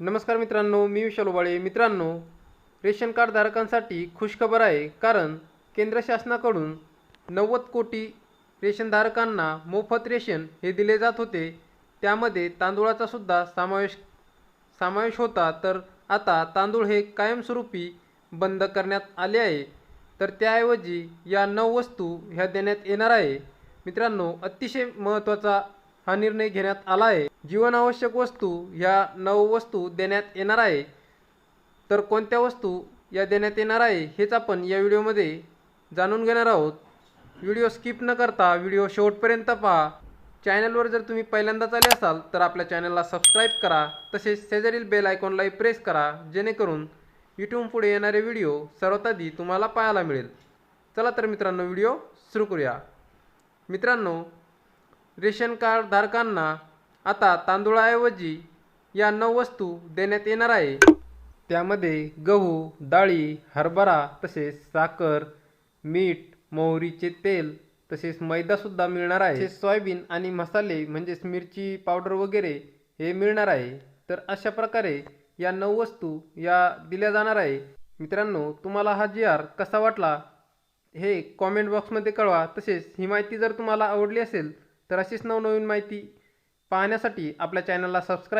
नमस्कार मित्रांनो मी विशाल उबाळे मित्रांनो रेशन कार्ड धारकांसाठी खुशखबर आहे कारण केंद्र शासनाकडून नव्वद कोटी रेशनधारकांना मोफत रेशन हे दिले जात होते. त्यामध्ये तांदूळाचा सुद्धा समावेश समावेश होता. तर आता तांदूळ हे कायमस्वरूपी बंद करण्यात आले आहे. तर त्याऐवजी या नऊ वस्तू ह्या देण्यात येणार आहे. मित्रांनो अतिशय महत्त्वाचा हा निर्णय घेण्यात आला आहे. जीवनावश्यक वस्तू ह्या नऊ वस्तू देण्यात येणार आहे. तर कोणत्या वस्तू या देण्यात येणार आहे हेच आपण या व्हिडिओमध्ये जाणून घेणार आहोत. व्हिडिओ स्किप न करता व्हिडिओ शेवटपर्यंत पहा. चॅनलवर जर तुम्ही पहिल्यांदाच आले असाल तर आपल्या चॅनलला सबस्क्राईब करा तसेच शेजारील बेल आयकॉनलाही प्रेस करा जेणेकरून यूट्यूब पुढे येणारे व्हिडिओ सर्वात आधी तुम्हाला पाहायला मिळेल. चला तर मित्रांनो व्हिडिओ सुरू करूया. मित्रांनो रेशन कार्ड धारकांना आता तांदूळाऐवजी या नऊ वस्तू देण्यात येणार आहे. त्यामध्ये गहू डाळी हरभरा तसेच साखर मीठ मोहरीचे तेल तसेच मैदासुद्धा मिळणार आहे. तसेच सोयाबीन आणि मसाले म्हणजेच मिरची पावडर वगैरे हे मिळणार आहे. तर अशा प्रकारे या नऊ वस्तू या दिल्या जाणार आहे. मित्रांनो तुम्हाला हा जी आर कसा वाटला हे कॉमेंट बॉक्समध्ये कळवा. तसेच ही माहिती जर तुम्हाला आवडली असेल तर अशीच नवनवीन माहिती पाहण्यासाठी आपल्या चॅनलला सबस्क्राईब